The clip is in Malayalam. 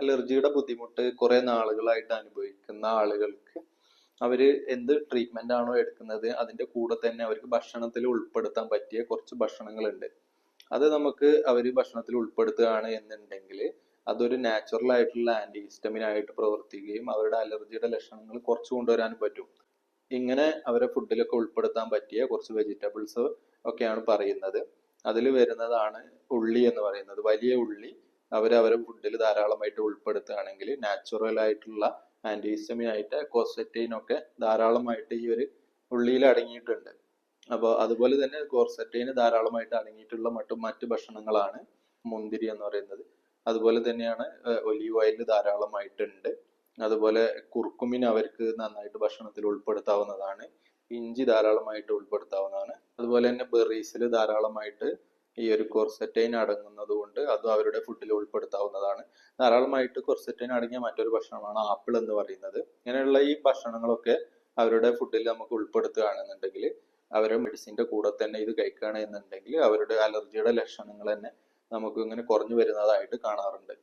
അലർജിയുടെ ബുദ്ധിമുട്ട് കുറെ നാളുകളായിട്ട് അനുഭവിക്കുന്ന ആളുകൾക്ക് അവർ എന്ത് ട്രീറ്റ്മെന്റ് ആണോ എടുക്കുന്നത് അതിന്റെ കൂടെ തന്നെ അവർക്ക് ഭക്ഷണത്തിൽ ഉൾപ്പെടുത്താൻ പറ്റിയ കുറച്ച് ഭക്ഷണങ്ങളുണ്ട്. അത് നമുക്ക് അവർ ഭക്ഷണത്തിൽ ഉൾപ്പെടുത്തുകയാണ് എന്നുണ്ടെങ്കിൽ അതൊരു നാച്ചുറൽ ആയിട്ടുള്ള ആന്റി ഹിസ്റ്റമിൻ ആയിട്ട് പ്രവർത്തിക്കുകയും അവരുടെ അലർജിയുടെ ലക്ഷണങ്ങൾ കുറച്ച് കൊണ്ടുവരാനും പറ്റും. ഇങ്ങനെ അവരെ ഫുഡിലൊക്കെ ഉൾപ്പെടുത്താൻ പറ്റിയ കുറച്ച് വെജിറ്റബിൾസ് ഒക്കെയാണ് പറയുന്നത്. അതിൽ വരുന്നതാണ് ഉള്ളി എന്ന് പറയുന്നത്. വലിയ ഉള്ളി അവർ അവരെ ഫുഡിൽ ധാരാളമായിട്ട് ഉൾപ്പെടുത്തുകയാണെങ്കിൽ നാച്ചുറൽ ആയിട്ടുള്ള ആന്റിഹിസ്റ്റമിൻ ആയിട്ട് കോസെറ്റൈൻ ഒക്കെ ധാരാളമായിട്ട് ഈ ഒരു ഉള്ളിയിൽ അടങ്ങിയിട്ടുണ്ട്. അപ്പോൾ അതുപോലെ തന്നെ കോർസെറ്റൈന് ധാരാളമായിട്ട് അടങ്ങിയിട്ടുള്ള മറ്റു മറ്റ് ഭക്ഷണങ്ങളാണ് മുന്തിരി എന്ന് പറയുന്നത്. അതുപോലെ തന്നെയാണ് ഒലീവ് ഓയിൽ ധാരാളമായിട്ടുണ്ട്. അതുപോലെ കുർക്കുമിൻ അവർക്ക് നന്നായിട്ട് ഭക്ഷണത്തിൽ ഉൾപ്പെടുത്താവുന്നതാണ്. ഇഞ്ചി ധാരാളമായിട്ട് ഉൾപ്പെടുത്താവുന്നതാണ്. അതുപോലെ തന്നെ ബെറീസിൽ ധാരാളമായിട്ട് ഈ ഒരു കൊർസെറ്റൈൻ അടങ്ങുന്നത് കൊണ്ട് അതും അവരുടെ ഫുഡിൽ ഉൾപ്പെടുത്താവുന്നതാണ്. ധാരാളമായിട്ട് കൊർസെറ്റൈൻ അടങ്ങിയ മറ്റൊരു ഭക്ഷണമാണ് ആപ്പിൾ എന്ന് പറയുന്നത്. ഇങ്ങനെയുള്ള ഈ ഭക്ഷണങ്ങളൊക്കെ അവരുടെ ഫുഡിൽ നമുക്ക് ഉൾപ്പെടുത്തുകയാണെന്നുണ്ടെങ്കിൽ അവരെ മെഡിസിന്റെ കൂടെ തന്നെ ഇത് കഴിക്കുകയാണെന്നുണ്ടെങ്കിൽ അവരുടെ അലർജിയുടെ ലക്ഷണങ്ങൾ തന്നെ നമുക്ക് ഇങ്ങനെ കുറഞ്ഞു വരുന്നതായിട്ട് കാണാറുണ്ട്.